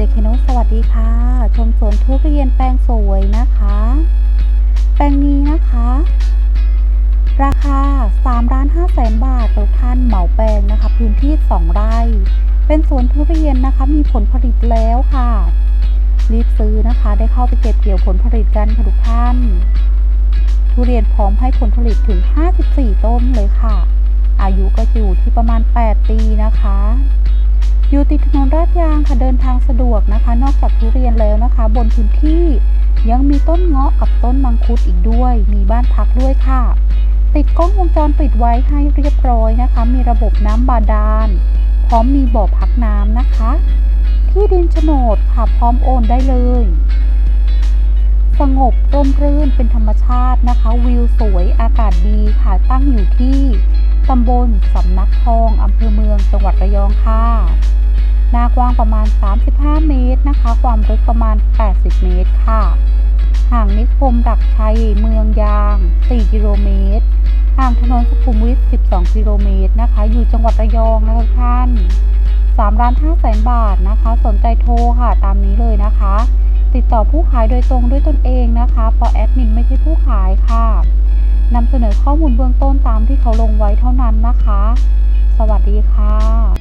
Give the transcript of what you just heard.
เจคโนสวัสดีค่ะ ชมสวนทุเรียนแปลงสวยนะคะ แปลงนี้นะคะ ราคา3ล้าน5แสนบาทแล้วท่านเหมาแปลงนะคะ พื้นที่ 2 ไร่ เป็นสวนทุเรียนนะคะ มีผลผลิตแล้วค่ะ รีบซื้อนะคะ ได้เข้าไปเก็บเกี่ยวผลผลิตกันค่ะทุกท่าน ทุเรียนพร้อมให้ผลผลิตถึง 54 ต้นเลยค่ะ อายุก็อยู่ที่ประมาณ 8 ปีนะคะ อยู่ติดถนนราดยางค่ะเดินทางสะดวกนะคะ นอกจากทุเรียนแล้วนะคะ บนพื้นที่ยังมีต้นเงาะกับต้นมังคุดอีกด้วย มีบ้านพักด้วยค่ะ ติดกล้องวงจรปิดไว้ให้เรียบร้อยนะคะ มีระบบน้ำบาดาล พร้อมมีบ่อพักน้ำนะคะ ที่ดินโฉนดค่ะพร้อมโอนได้เลย สงบร่มรื่นเป็นธรรมชาตินะคะ วิวสวยอากาศดีค่ะตั้งอยู่ที่ตำบลสำนักทองอำเภอเมืองจังหวัดระยองค่ะ กว้างประมาณ 35 เมตรนะคะ ความลึกประมาณ 80 เมตรค่ะ ห่างนิคมดักชัยเมืองยาง 4 กิโลเมตร ห่างถนนสุขุมวิท 12 กิโลเมตรนะคะ อยู่จังหวัดระยองนะคะท่าน3ล้าน5แสนบาทนะคะ สนใจโทรค่ะตามนี้เลยนะคะ ติดต่อผู้ขายโดยตรงด้วยตนเองนะคะเพราะแอดมินไม่ใช่ผู้ขายค่ะนำเสนอข้อมูลเบื้องต้นตามที่เขาลงไว้เท่านั้นนะคะ สวัสดีค่ะ